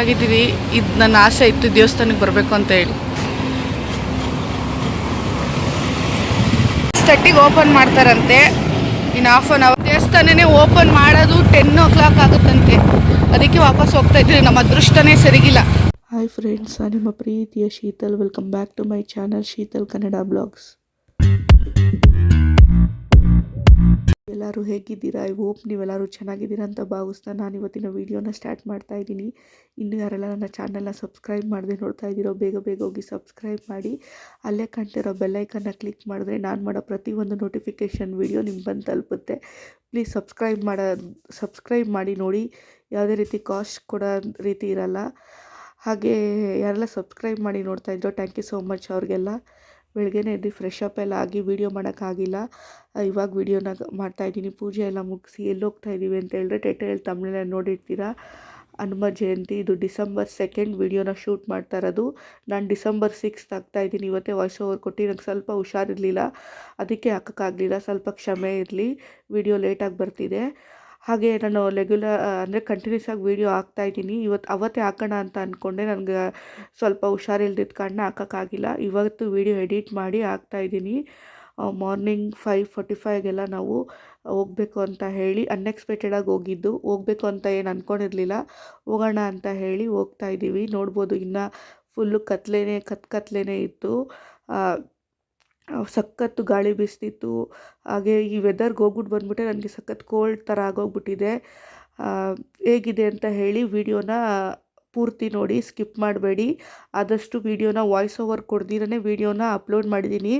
ಆಗಿದ್ದೀವಿ. ಇದು ನನ್ನ ಆಸೆ ಇತ್ತು ದೇವಸ್ಥಾನಕ್ಕೆ ಬರಬೇಕು ಅಂತ ಹೇಳಿ. ತರ್ಟಿಗೆ ಓಪನ್ ಮಾಡ್ತಾರಂತೆ. ಇನ್ನು ಹಾಫ್ ಆನ್ ಅವರ್ ದೇವಸ್ಥಾನನೇ ಓಪನ್ ಮಾಡೋದು ಟೆನ್ ಓ ಕ್ಲಾಕ್ ಆಗುತ್ತಂತೆ. ಅದಕ್ಕೆ ವಾಪಸ್ ಹೋಗ್ತಾ ಇದ್ದೀವಿ. ನಮ್ಮ ಅದೃಷ್ಟನೇ ಸರಿಗಿಲ್ಲ. ಹಾಯ್ ಫ್ರೆಂಡ್ಸ್ ನಾನು ನಿಮ್ಮ ಪ್ರೀತಿಯ Sheetal. Welcome back to my channel Sheetal Kannada vlogs ಎಲ್ಲರೂ ಹೇಗಿದ್ದೀರಾ? ಐ ಹೋಪ್ ನೀವೆಲ್ಲರೂ ಚೆನ್ನಾಗಿದ್ದೀರಾ ಅಂತ ಭಾವಿಸ್ತಾ ನಾನು ಇವತ್ತಿನ ವೀಡಿಯೋನ ಸ್ಟಾರ್ಟ್ ಮಾಡ್ತಾ ಇದ್ದೀನಿ. ಇನ್ನು ಯಾರೆಲ್ಲ ನನ್ನ ಚಾನಲ್ನ ಸಬ್ಸ್ಕ್ರೈಬ್ ಮಾಡದೆ ನೋಡ್ತಾ ಇದ್ದೀರೋ, ಬೇಗ ಬೇಗ ಹೋಗಿ ಸಬ್ಸ್ಕ್ರೈಬ್ ಮಾಡಿ. ಅಲ್ಲೇ ಕಾಣ್ತಿರೋ ಬೆಲ್ಲೈಕನ್ನ ಕ್ಲಿಕ್ ಮಾಡಿದ್ರೆ ನಾನು ಮಾಡೋ ಪ್ರತಿಯೊಂದು ನೋಟಿಫಿಕೇಷನ್ ವೀಡಿಯೋ ನಿಮ್ಗೆ ಬಂದು ತಲುಪುತ್ತೆ. ಪ್ಲೀಸ್ ಸಬ್ಸ್ಕ್ರೈಬ್ ಮಾಡೋ, ಸಬ್ಸ್ಕ್ರೈಬ್ ಮಾಡಿ ನೋಡಿ. ಯಾವುದೇ ರೀತಿ ಕಾಸ್ಟ್ ಕೊಡೋ ರೀತಿ ಇರಲ್ಲ. ಹಾಗೆ ಯಾರೆಲ್ಲ ಸಬ್ಸ್ಕ್ರೈಬ್ ಮಾಡಿ ನೋಡ್ತಾ ಇದ್ದೋ ಥ್ಯಾಂಕ್ ಯು ಸೋ ಮಚ್ ಅವ್ರಿಗೆಲ್ಲ. ಬೆಳಗ್ಗೆನೇ ಎದ್ದು ಫ್ರೆಶ್ ಅಪ್ ಎಲ್ಲ ಆಗಿ ವೀಡಿಯೋ ಮಾಡೋಕ್ಕಾಗಿಲ್ಲ. ಇವಾಗ ವೀಡಿಯೋನ ಮಾಡ್ತಾ ಇದ್ದೀನಿ. ಪೂಜೆ ಎಲ್ಲ ಮುಗಿಸಿ ಎಲ್ಲಿ ಹೋಗ್ತಾ ಇದ್ದೀವಿ ಅಂತ ಹೇಳಿದ್ರೆ ಟೈಟಲ್ ತಮಿಳಲ್ಲಿ ನೋಡಿರ್ತೀರಾ? ಹನುಮ ಜಯಂತಿ, ಇದು ಡಿಸೆಂಬರ್ ಸೆಕೆಂಡ್ ವೀಡಿಯೋನ ಶೂಟ್ ಮಾಡ್ತಾ ಇರೋದು. ನಾನು ಡಿಸೆಂಬರ್ ಆಗ್ತಾ ಇದ್ದೀನಿ. ಇವತ್ತೇ ವಾಯ್ಸ್ ಓವರ್ ಕೊಟ್ಟು ನಂಗೆ ಸ್ವಲ್ಪ ಹುಷಾರಿರಲಿಲ್ಲ. ಅದಕ್ಕೆ ಹಾಕೋಕ್ಕಾಗಲಿಲ್ಲ. ಸ್ವಲ್ಪ ಕ್ಷಮೆ ಇರಲಿ. ವಿಡಿಯೋ ಲೇಟಾಗಿ ಬರ್ತಿದೆ. ಹಾಗೆ ನಾನು ರೆಗ್ಯುಲರ್ ಅಂದರೆ ಕಂಟಿನ್ಯೂಸ್ ಆಗಿ ವೀಡಿಯೋ ಹಾಕ್ತಾ ಇದ್ದೀನಿ. ಇವತ್ತು ಅವತ್ತೇ ಹಾಕೋಣ ಅಂತ ಅಂದ್ಕೊಂಡೆ ನನಗೆ ಸ್ವಲ್ಪ ಹುಷಾರಿಲ್ದಿದ್ದ ಕಾರಣ ಹಾಕೋಕ್ಕಾಗಿಲ್ಲ. ಇವತ್ತು ವೀಡಿಯೋ ಎಡಿಟ್ ಮಾಡಿ ಹಾಕ್ತಾ ಇದ್ದೀನಿ. ಮಾರ್ನಿಂಗ್ ಫೈವ್ ಫೋರ್ಟಿ ಫೈವ್ಗೆಲ್ಲ ನಾವು ಹೋಗಬೇಕು ಅಂತ ಹೇಳಿ ಅನ್ಎಕ್ಸ್ಪೆಕ್ಟೆಡಾಗಿ ಹೋಗಿದ್ದು. ಹೋಗಬೇಕು ಅಂತ ಏನು ಅಂದ್ಕೊಂಡಿರಲಿಲ್ಲ ಹೋಗೋಣ ಅಂತ ಹೇಳಿ ಹೋಗ್ತಾ ಇದ್ದೀವಿ. ನೋಡ್ಬೋದು ಇನ್ನೂ ಫುಲ್ಲು ಕತ್ಲೇನೆ ಕತ್ ಕತ್ಲೇನೆ ಇತ್ತು ಸಖತ್ತು ಗಾಳಿ ಬೀಸ್ತಿತ್ತು. ಹಾಗೆ ಈ ವೆದರ್ಗೆ ಹೋಗ್ಬಿಟ್ಟು ಬಂದ್ಬಿಟ್ಟೆ ನನಗೆ ಸಖತ್ ಕೋಲ್ಡ್ ಥರ ಆಗೋಗ್ಬಿಟ್ಟಿದೆ. ಹೇಗಿದೆ ಅಂತ ಹೇಳಿ ವಿಡಿಯೋನ ಪೂರ್ತಿ ನೋಡಿ ಸ್ಕಿಪ್ ಮಾಡಬೇಡಿ. ಆದಷ್ಟು ವಿಡಿಯೋನ ವಾಯ್ಸ್ ಓವರ್ ಕೊಡ್ದಿರೇ ವಿಡಿಯೋನ ಅಪ್ಲೋಡ್ ಮಾಡಿದ್ದೀನಿ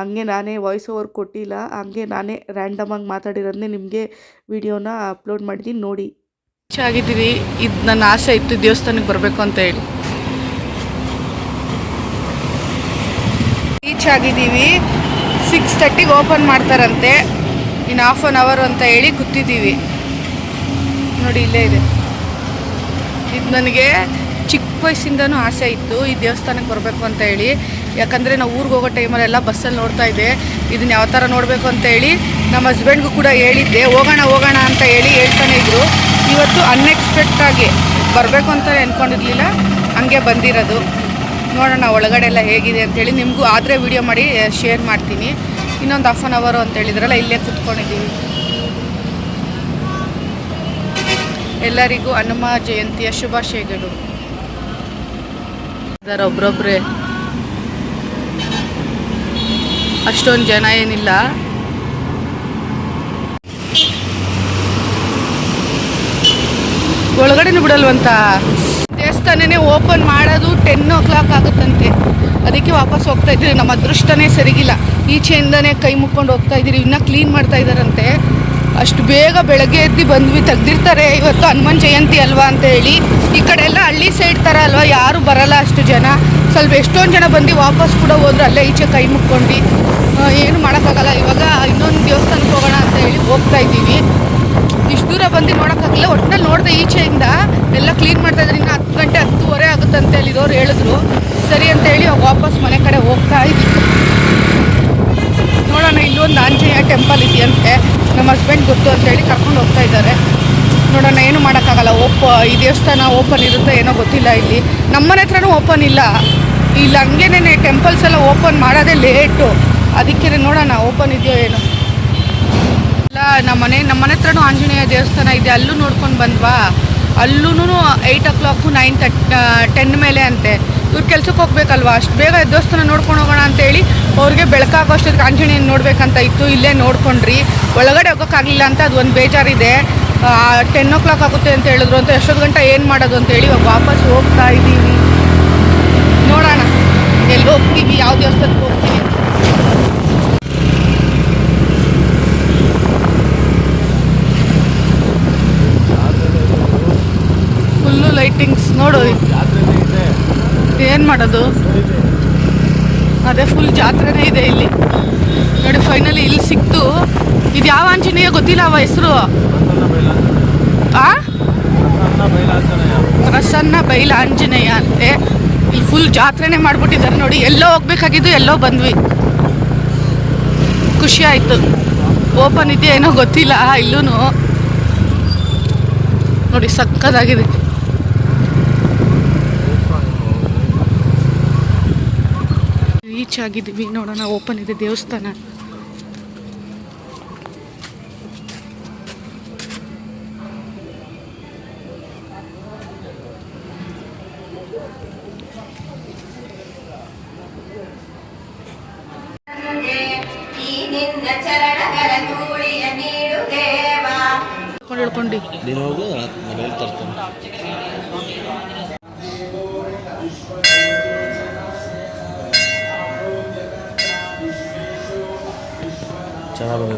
ಹಂಗೆ ನಾನೇ ವಾಯ್ಸ್ ಓವರ್ ಕೊಟ್ಟಿಲ್ಲ. ಹಂಗೆ ನಾನೇ ರ್ಯಾಂಡಮಾಗಿ ಮಾತಾಡಿರೋದನ್ನೇ ನಿಮಗೆ ವಿಡಿಯೋನ ಅಪ್ಲೋಡ್ ಮಾಡಿದ್ದೀನಿ ನೋಡಿ. ಆಗಿದ್ದೀವಿ ಇದು ನನ್ನ ಆಸೆ ಇತ್ತು ದೇವಸ್ಥಾನಕ್ಕೆ ಬರಬೇಕು ಅಂತ ಹೇಳಿ. ಆಗಿದ್ದೀವಿ. ಸಿಕ್ಸ್ ತರ್ಟಿಗೆ ಓಪನ್ ಮಾಡ್ತಾರಂತೆ. ಇನ್ನು ಹಾಫ್ ಆನ್ ಅವರ್ ಅಂತ ಹೇಳಿ ಕೂತಿದ್ದೀವಿ. ನೋಡಿ, ಇಲ್ಲೇ ಇದೆ. ಇದು ನನಗೆ ಚಿಕ್ಕ ವಯಸ್ಸಿಂದನೂ ಆಸೆ ಇತ್ತು. ಈ ದೇವಸ್ಥಾನಕ್ಕೆ ಬರಬೇಕು ಅಂತ ಹೇಳಿ. ಯಾಕಂದರೆ ನಾವು ಊರಿಗೆ ಹೋಗೋ ಟೈಮಲ್ಲೆಲ್ಲ ಬಸ್ಸಲ್ಲಿ ನೋಡ್ತಾ ಇದ್ದೆ. ಇದನ್ನ ಯಾವ ಥರ ನೋಡಬೇಕು ಅಂತ ಹೇಳಿ ನಮ್ಮ ಹಸ್ಬೆಂಡ್ಗೂ ಕೂಡ ಹೇಳಿದ್ದೆ. ಹೋಗೋಣ ಹೋಗೋಣ ಅಂತ ಹೇಳಿ ಹೇಳ್ತಾನೆ ಇದ್ರು. ಇವತ್ತು ಅನ್ಎಕ್ಸ್ಪೆಕ್ಟಾಗಿ ಬರಬೇಕು ಅಂತ ಅಂದ್ಕೊಂಡಿರ್ಲಿಲ್ಲ ಹಂಗೆ ಬಂದಿರೋದು. ನೋಡೋಣ ಒಳಗಡೆ ಎಲ್ಲ ಹೇಗಿದೆ ಅಂತೇಳಿ ನಿಮಗೂ ಆದರೆ ವಿಡಿಯೋ ಮಾಡಿ ಶೇರ್ ಮಾಡ್ತೀನಿ. ಇನ್ನೊಂದು ಹಾಫ್ ಆನ್ ಅವರು ಅಂತ ಹೇಳಿದ್ರಲ್ಲ, ಇಲ್ಲೇ ಕುತ್ಕೊಂಡಿದ್ದೀವಿ. ಎಲ್ಲರಿಗೂ ಹನುಮ ಜಯಂತಿಯ ಶುಭಾಶಯಗಳು. ಒಬ್ರೊಬ್ರೆ. ಅಷ್ಟೊಂದು ಜನ ಏನಿಲ್ಲ. ಒಳಗಡೆನೂ ಬಿಡಲ್ವಂತ? ದೇವಸ್ಥಾನನೇ ಓಪನ್ ಮಾಡೋದು ಟೆನ್ ಓ ಕ್ಲಾಕ್ ಆಗುತ್ತಂತೆ. ಅದಕ್ಕೆ ವಾಪಸ್ ಹೋಗ್ತಾ ಇದ್ದೀವಿ ನಮ್ಮ ಅದೃಷ್ಟನೇ ಸರಿಗಿಲ್ಲ. ಈಚೆಯಿಂದನೇ ಕೈ ಮುಕ್ಕೊಂಡು ಹೋಗ್ತಾ ಇದ್ದೀರಿ. ಇನ್ನೂ ಕ್ಲೀನ್ ಮಾಡ್ತಾ ಇದ್ದಾರಂತೆ. ಅಷ್ಟು ಬೇಗ ಬೆಳಗ್ಗೆ ಎದ್ದು ಬಂದ್ವಿ, ತೆಗ್ದಿರ್ತಾರೆ. ಇವತ್ತು ಹನುಮಾನ್ ಜಯಂತಿ ಅಲ್ವಾ ಅಂತ ಹೇಳಿ. ಈ ಕಡೆ ಎಲ್ಲ ಹಳ್ಳಿ ಸೈಡ್ ಥರ ಅಲ್ವಾ? ಯಾರೂ ಬರಲ್ಲ ಅಷ್ಟು ಜನ. ಸ್ವಲ್ಪ ಎಷ್ಟೊಂದು ಜನ ಬಂದು ವಾಪಸ್ ಕೂಡ ಹೋದ್ರು, ಅಲ್ಲೇ ಈಚೆ ಕೈ ಮುಕ್ಕೊಂಡು ಏನು ಮಾಡೋಕ್ಕಾಗಲ್ಲ. ಇವಾಗ ಇನ್ನೊಂದು ದೇವಸ್ಥಾನಕ್ಕೆ ಹೋಗೋಣ ಅಂತ ಹೇಳಿ ಹೋಗ್ತಾ ಇದ್ದೀವಿ. ಇಷ್ಟು ದೂರ ಬಂದು ನೋಡೋಕ್ಕಾಗಲ್ಲ. ಒಟ್ಟಿನಲ್ಲಿ ನೋಡಿದೆ ಈಚೆಯಿಂದ ಎಲ್ಲ ಕ್ಲೀನ್ ಮಾಡ್ತಾ ಇದ್ದಾರೆ ಇನ್ನು ಹತ್ತು ಗಂಟೆ ಹತ್ತುವರೆ ಹೇಳಿದವ್ರು ಹೇಳಿದ್ರು, ಸರಿ ಅಂತ ಹೇಳಿ ವಾಪಸ್ ಮನೆ ಕಡೆ ಹೋಗ್ತಾ ಇದ್ವಿ ನೋಡೋಣ, ಇಲ್ಲೊಂದು ಆಂಜನೇಯ ಟೆಂಪಲ್ ಇದೆಯಂತೆ, ನಮ್ಮ ಹಸ್ಬೆಂಡ್ ಗೊತ್ತು ಅಂತ ಹೇಳಿ ಕರ್ಕೊಂಡು ಹೋಗ್ತಾ ಇದ್ದಾರೆ. ನೋಡೋಣ, ಏನು ಮಾಡೋಕ್ಕಾಗಲ್ಲ, ಓಪ, ಈ ದೇವಸ್ಥಾನ ಓಪನ್ ಇರುತ್ತೆ ಏನೋ ಗೊತ್ತಿಲ್ಲ ಇಲ್ಲಿ. ನಮ್ಮನೆ ಹತ್ರನೂ ಓಪನ್ ಇಲ್ಲ. ಇಲ್ಲಿ ಹಂಗೇನೇ ಟೆಂಪಲ್ಸ್ ಎಲ್ಲ ಓಪನ್ ಮಾಡೋದೇ ಲೇಟು ಅದಕ್ಕೆ ನೋಡೋಣ ಓಪನ್ ಇದೆಯೋ ಏನೋ. ಇಲ್ಲ ನಮ್ಮ ಮನೆ ಹತ್ರನೂ ಆಂಜನೇಯ ದೇವಸ್ಥಾನ ಇದೆ, ಅಲ್ಲೂ ನೋಡ್ಕೊಂಡು ಬಂದ್ವಾ? ಅಲ್ಲೂ ಏಯ್ಟ್ ನೈನ್ ತಟ್ ಟೆನ್ ಮೇಲೆ ಅಂತೆ. ಇವ್ರು ಕೆಲ್ಸಕ್ಕೆ ಹೋಗ್ಬೇಕಲ್ವ? ಅಷ್ಟು ಬೇಗ ದೇವಸ್ಥಾನ ನೋಡ್ಕೊಂಡು ಹೋಗೋಣ ಅಂತೇಳಿ ಅವ್ರಿಗೆ ಬೆಳಕಾಗೋ ಅಷ್ಟೊತ್ತಿಗೆ ಆಂಜನೇಯನ ನೋಡ್ಬೇಕಂತ ಇತ್ತು. ಇಲ್ಲೇ ನೋಡ್ಕೊಂಡ್ರಿ. ಒಳಗಡೆ ಹೋಗೋಕ್ಕಾಗಲಿಲ್ಲ ಅಂತ ಅದು ಒಂದು ಬೇಜಾರಿದೆ. ಟೆನ್ ಓ ಕ್ಲಾಕ್ ಆಗುತ್ತೆ ಅಂತ ಹೇಳಿದ್ರು ಅಂತ ಎಷ್ಟೊತ್ತು ಗಂಟೆ ಏನು ಮಾಡೋದು ಅಂತೇಳಿ ಇವಾಗ ವಾಪಸ್ ಹೋಗ್ತಾ ಇದ್ದೀವಿ ನೋಡೋಣ ಎಲ್ಲಿ ಹೋಗ್ತೀವಿ ಯಾವ ದೇವಸ್ಥಾನಕ್ಕೆ ಹೋಗ್ತೀವಿ ಫುಲ್ಲು ಲೈಟಿಂಗ್ಸ್ ನೋಡು. ಏನು ಮಾಡೋದು? ಅದೇ ಫುಲ್ ಜಾತ್ರೆನೇ ಇದೆ ಇಲ್ಲಿ. ನೋಡಿ ಫೈನಲಿ ಇಲ್ಲಿ ಸಿಕ್ತು. ಇದು ಯಾವ ಆಂಜನೇಯ ಗೊತ್ತಿಲ್ಲ ಅವ ಹೆಸರು? ಆ? ಪ್ರಸನ್ನ ಬೈಲ ಆಂಜನೇಯ ಅಂತೆ. ಇಲ್ಲಿ ಫುಲ್ ಜಾತ್ರೆನೇ ಮಾಡ್ಬಿಟ್ಟಿದ್ದಾರೆ ನೋಡಿ. ಎಲ್ಲೋ ಹೋಗ್ಬೇಕಾಗಿದ್ದು ಎಲ್ಲೋ ಬಂದ್ವಿ. ಖುಷಿ ಆಯಿತು. ಓಪನ್ ಇದೆಯೇನೋ ಗೊತ್ತಿಲ್ಲ ಇಲ್ಲೂ ನೋಡಿ ಸಕ್ಕದಾಗಿದೆ ರೀಚ್ ಆಗಿದ್ದೀವಿ ನೋಡೋಣ ಓಪನ್ ಇದೆ ದೇವಸ್ಥಾನ. ಹೇಳ್ಕೊಂಡು ನೀನು ಹೋಗು ಮನೇಲಿ ತರ್ತಾನೆ. ಚೆನ್ನಾಗಿ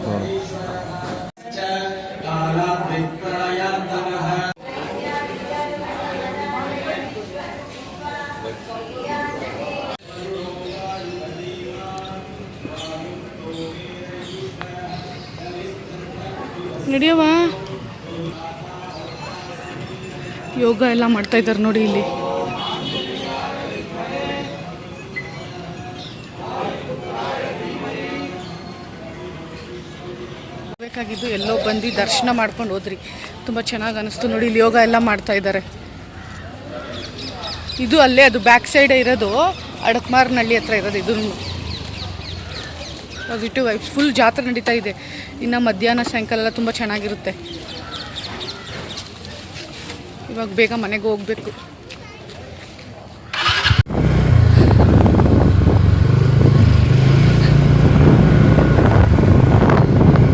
ಯೋಗ ಎಲ್ಲ ಮಾಡ್ತಾ ಇದ್ದಾರೆ ನೋಡಿ ಇಲ್ಲಿ. ಬೇಕಾಗಿದ್ದು ಎಲ್ಲೋ ಬಂದು ದರ್ಶನ ಮಾಡ್ಕೊಂಡು ಹೋದ್ರಿ. ತುಂಬ ಚೆನ್ನಾಗಿ ಅನಿಸ್ತು ನೋಡಿ, ಇಲ್ಲಿ ಯೋಗ ಎಲ್ಲ ಮಾಡ್ತಾ ಇದ್ದಾರೆ. ಇದು ಅಲ್ಲೇ, ಅದು ಬ್ಯಾಕ್ ಸೈಡ್ ಇರೋದು, ಅಡಕ್ಮಾರ್ನಹಳ್ಳಿ ಹತ್ರ ಇರೋದು ಇದು. ಪಾಸಿಟಿವ್ ವೈಬ್ಸ್ ಫುಲ್ ಜಾತ್ರೆ ನಡೀತಾ ಇದೆ. ಇನ್ನು ಮಧ್ಯಾಹ್ನ, ಸಾಯಂಕಾಲ ಎಲ್ಲ ತುಂಬ ಚೆನ್ನಾಗಿರುತ್ತೆ. ಇವಾಗ ಬೇಗ ಮನೆಗೆ ಹೋಗ್ಬೇಕು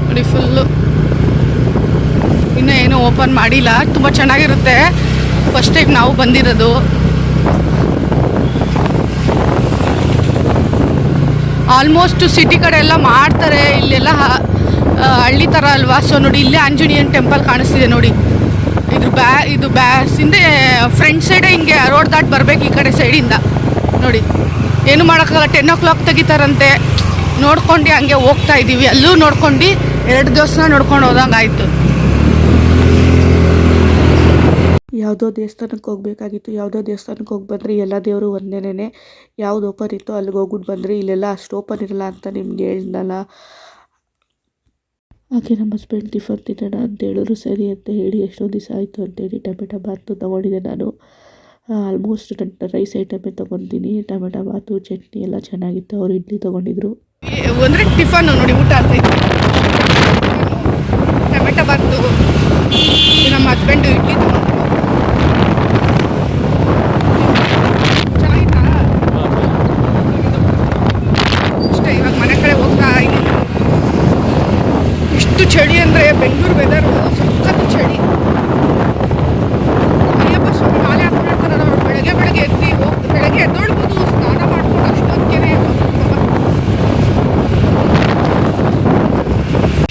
ನೋಡಿ ಫುಲ್ಲು ಇನ್ನೂ ಏನೂ ಓಪನ್ ಮಾಡಿಲ್ಲ. ತುಂಬ ಚೆನ್ನಾಗಿರುತ್ತೆ. ಫಸ್ಟ್ ಟೈಮ್ ನಾವು ಬಂದಿರೋದು. ಆಲ್ಮೋಸ್ಟ್ ಸಿಟಿ ಕಡೆ ಎಲ್ಲ ಮಾಡ್ತಾರೆ. ಇಲ್ಲೆಲ್ಲ ಹಳ್ಳಿ ಥರ ಅಲ್ವಾ? ಸೊ ನೋಡಿ, ಇಲ್ಲೇ ಆಂಜನೇಯನ್ ಟೆಂಪಲ್ ಕಾಣಿಸ್ತಿದೆ ನೋಡಿ. ಇದು ಬ್ಯಾ, ಇದು ಬ್ಯಾಸ್ ಹಿಂದೆ ಫ್ರಂಟ್ ಸೈಡೇ ಹಿಂಗೆ ರೋಡ್ ದಾಟ್ ಬರಬೇಕು ಈ ಕಡೆ ಸೈಡಿಂದ ನೋಡಿ, ಏನು ಮಾಡೋಕ್ಕಾಗಲ್ಲ. ಟೆನ್ ಓ ಕ್ಲಾಕ್ ತೆಗಿತಾರಂತೆ. ನೋಡ್ಕೊಂಡು ಹಂಗೆ ಹೋಗ್ತಾ ಇದ್ದೀವಿ ಅಲ್ಲೂ ನೋಡ್ಕೊಂಡು ಎರಡು ದಿವಸನ ನೋಡ್ಕೊಂಡು ಹೋದಂಗೆ ಆಯಿತು ಯಾವುದೋ ದೇವಸ್ಥಾನಕ್ಕೆ ಹೋಗ್ಬೇಕಾಗಿತ್ತು, ಯಾವುದೋ ದೇವಸ್ಥಾನಕ್ಕೆ ಹೋಗಿ ಬಂದರೆ, ಎಲ್ಲ ದೇವರು ಒಂದೇನೇ ಯಾವ್ದು ಓಪನ್ ಇತ್ತು ಅಲ್ಲಿಗೆ ಹೋಗ್ಬಿಟ್ಟು ಬಂದರೆ, ಇಲ್ಲೆಲ್ಲ ಅಷ್ಟು ಓಪನ್ ಇರಲ್ಲ ಅಂತ ನಿಮ್ಗೆ ಹೇಳ್ದಲ್ಲ ಹಾಗೆ ನಮ್ಮ ಹಸ್ಬೆಂಡ್ ಟಿಫನ್ ತಿನ್ನೋಣ ಅಂತ ಹೇಳಿದ್ರು, ಸರಿ ಅಂತ ಹೇಳಿ ಎಷ್ಟೊಂದು ದಿವಸ ಆಯಿತು ಅಂತೇಳಿ ಟೊಮೆಟೊ ಬಾತು ತೊಗೊಂಡಿದ್ದೆ ನಾನು. ಆಲ್ಮೋಸ್ಟ್ ನನ್ನ ರೈಸ್ ಐಟಮೇ ತೊಗೊತೀನಿ ಟೊಮೆಟೊ ಬಾತು, ಚಟ್ನಿ ಎಲ್ಲ ಚೆನ್ನಾಗಿತ್ತು, ಅವರು ಇಡ್ಲಿ ತೊಗೊಂಡಿದ್ರು. ಅಂದರೆ ಟಿಫನ್ ನೋಡಿ, ಊಟ ಅಂತ ಟೊಮೆಟೊ ಬಾತು ನಮ್ಮ ಹಸ್ಬೆಂಡು ಇಡ್ಲಿ ತಗೊಂಡ್ರು ಚೆನ್ನಾಗಿತ್ತಾ? ಅಷ್ಟೇ ಇವಾಗ ಮನೆ ಕಡೆ ಹೋಗ್ತಾ ಇದ್ದೀನಿ ಎಷ್ಟು ಚಳಿ ಅಂದರೆ ಬೆಂಗಳೂರು ವೆದರ್ ಸಖತ್ ಚಳಿ. ಅಯ್ಯಪ್ಪ ಸ್ವಾಮಿ ಮಾಲೆ ಹಾಕೊಂಡಿರ್ತಾರೆ ಅವ್ರು, ಬೆಳಗ್ಗೆ ಬೆಳಗ್ಗೆ ಎದ್ದು ಹೋಗಿ ಬೆಳಗ್ಗೆ ಎದ್ದೊಳ್ಬೋದು, ಸ್ನಾನ ಮಾಡ್ಕೊಂಡು ಅಷ್ಟೊತ್ತಿಗೆ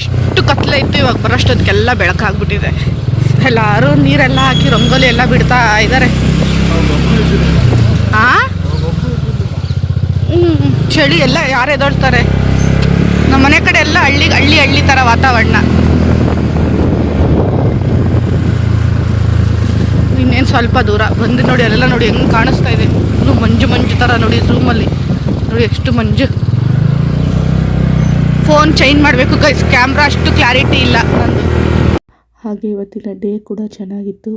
ಇಷ್ಟು ಕತ್ಲೆ ಇತ್ತು, ಇವಾಗ ಬರೋಷ್ಟೊತ್ತಿಗೆಲ್ಲ ಬೆಳಕಾಗ್ಬಿಟ್ಟಿದೆ ಎಲ್ಲರೂ ನೀರೆಲ್ಲ ಹಾಕಿ ರಂಗೋಲಿ ಎಲ್ಲ ಬಿಡ್ತಾ ಇದ್ದಾರೆ ಹ್ಞೂ ಚಳಿ ಎಲ್ಲ ಯಾರು ಎದೊಳ್ತಾರೆ ನಮ್ಮ ಮನೆ ಕಡೆ ಎಲ್ಲ ಹಳ್ಳಿ ಹಳ್ಳಿ ಹಳ್ಳಿ ಥರ ವಾತಾವರಣ. ಇನ್ನೇನು ಸ್ವಲ್ಪ ದೂರ. ಬಂದು ನೋಡಿ, ಅಲ್ಲೆಲ್ಲ ನೋಡಿ ಹೆಂಗೆ ಕಾಣಿಸ್ತಾ ಇದೆ. ಇನ್ನೂ ಮಂಜು ಮಂಜು ಥರ ನೋಡಿ ಝೂಮಲ್ಲಿ ನೋಡಿ ಎಷ್ಟು ಮಂಜು. ಫೋನ್ ಚೇಂಜ್ ಮಾಡಬೇಕು ಗೈಸ್ ಕ್ಯಾಮ್ರಾ ಅಷ್ಟು ಕ್ಲಾರಿಟಿ ಇಲ್ಲ ಹಾಗೆ ಇವತ್ತಿನ ಡೇ ಕೂಡ ಚೆನ್ನಾಗಿತ್ತು.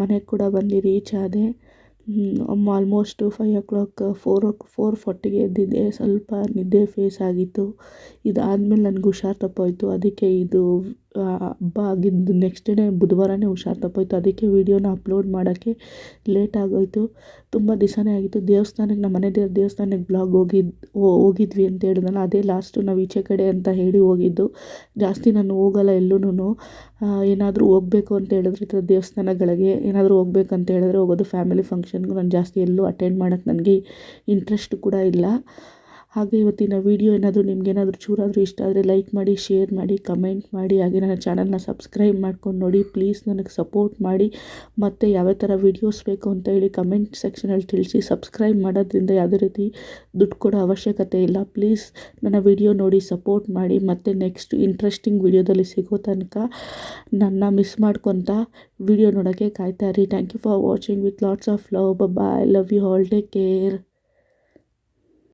ಮನೆಗೆ ಕೂಡ ಬಂದು ರೀಚ್ ಆದೆ. Almost five o'clock four o four ಫಾರ್ಟಿಗೆ ಎದ್ದಿದ್ದೆ. ಸ್ವಲ್ಪ ನಿದ್ದೆ ಫೇಸ್ ಆಗಿತ್ತು. ಇದಾದಮೇಲೆ ನನಗೆ ಹುಷಾರು ತಪ್ಪೋಯ್ತು. ಅದಕ್ಕೆ ಇದು ಹಬ್ಬ ಆಗಿದ್ದು ನೆಕ್ಸ್ಟ್ ಡೇ ಬುಧವಾರನೇ ಹುಷಾರು ತಪ್ಪೋಯ್ತು. ಅದಕ್ಕೆ ವೀಡಿಯೋನ ಅಪ್ಲೋಡ್ ಮಾಡೋಕ್ಕೆ ಲೇಟ್ ಆಗೋಯ್ತು. ತುಂಬ ದಿವಸನೇ ಆಗಿತ್ತು. ದೇವಸ್ಥಾನಕ್ಕೆ ನಮ್ಮ ಮನೆ ದೇವ್ರ ದೇವಸ್ಥಾನಕ್ಕೆ ಬ್ಲಾಗ್ ಹೋಗಿದ್ದು ಹೋಗಿದ್ವಿ ಅಂತ ಹೇಳಿದ್ನಲ್ಲ, ಅದೇ ಲಾಸ್ಟು ನಾವು ಈಚೆ ಕಡೆ ಅಂತ ಹೇಳಿ ಹೋಗಿದ್ದು. ಜಾಸ್ತಿ ನಾನು ಹೋಗಲ್ಲ ಎಲ್ಲೂ ಏನಾದರೂ ಹೋಗಬೇಕು ಅಂತ ಹೇಳಿದ್ರೆ ಈ ಥರ ದೇವಸ್ಥಾನಗಳಿಗೆ ಏನಾದರೂ ಹೋಗ್ಬೇಕಂತ ಹೇಳಿದ್ರೆ ಹೋಗೋದು. ಫ್ಯಾಮಿಲಿ ಫಂಕ್ಷನ್ಗೂ ನಾನು ಜಾಸ್ತಿ ಎಲ್ಲೂ ಅಟೆಂಡ್ ಮಾಡೋಕ್ಕೆ ನನಗೆ ಇಂಟ್ರೆಸ್ಟ್ ಕೂಡ ಇಲ್ಲ. ಹಾಗೆ ಇವತ್ತಿನ ವಿಡಿಯೋ ಏನಾದರೂ ನಿಮಗೇನಾದರೂ ಚೂರಾದರೂ ಇಷ್ಟ ಆದರೆ ಲೈಕ್ ಮಾಡಿ ಶೇರ್ ಮಾಡಿ ಕಮೆಂಟ್ ಮಾಡಿ, ಹಾಗೆ ನನ್ನ ಚಾನಲ್ನ ಸಬ್ಸ್ಕ್ರೈಬ್ ಮಾಡ್ಕೊಂಡು ನೋಡಿ. ಪ್ಲೀಸ್ ನನಗೆ ಸಪೋರ್ಟ್ ಮಾಡಿ. ಮತ್ತು ಯಾವ್ಯಾವ ಥರ ವೀಡಿಯೋಸ್ ಬೇಕು ಅಂತ ಹೇಳಿ ಕಮೆಂಟ್ ಸೆಕ್ಷನಲ್ಲಿ ತಿಳಿಸಿ. ಸಬ್ಸ್ಕ್ರೈಬ್ ಮಾಡೋದ್ರಿಂದ ಯಾವುದೇ ರೀತಿ ದುಡ್ಡು ಕೊಡೋ ಅವಶ್ಯಕತೆ ಇಲ್ಲ. ಪ್ಲೀಸ್ ನನ್ನ ವಿಡಿಯೋ ನೋಡಿ ಸಪೋರ್ಟ್ ಮಾಡಿ. ಮತ್ತು ನೆಕ್ಸ್ಟ್ ಇಂಟ್ರೆಸ್ಟಿಂಗ್ ವಿಡಿಯೋದಲ್ಲಿ ಸಿಗೋ ತನಕ ನನ್ನ ಮಿಸ್ ಮಾಡ್ಕೊತ ವಿಡಿಯೋ ನೋಡೋಕ್ಕೆ ಕಾಯ್ತಾ ರೀ thank you for watching with lots of love bye love you all take care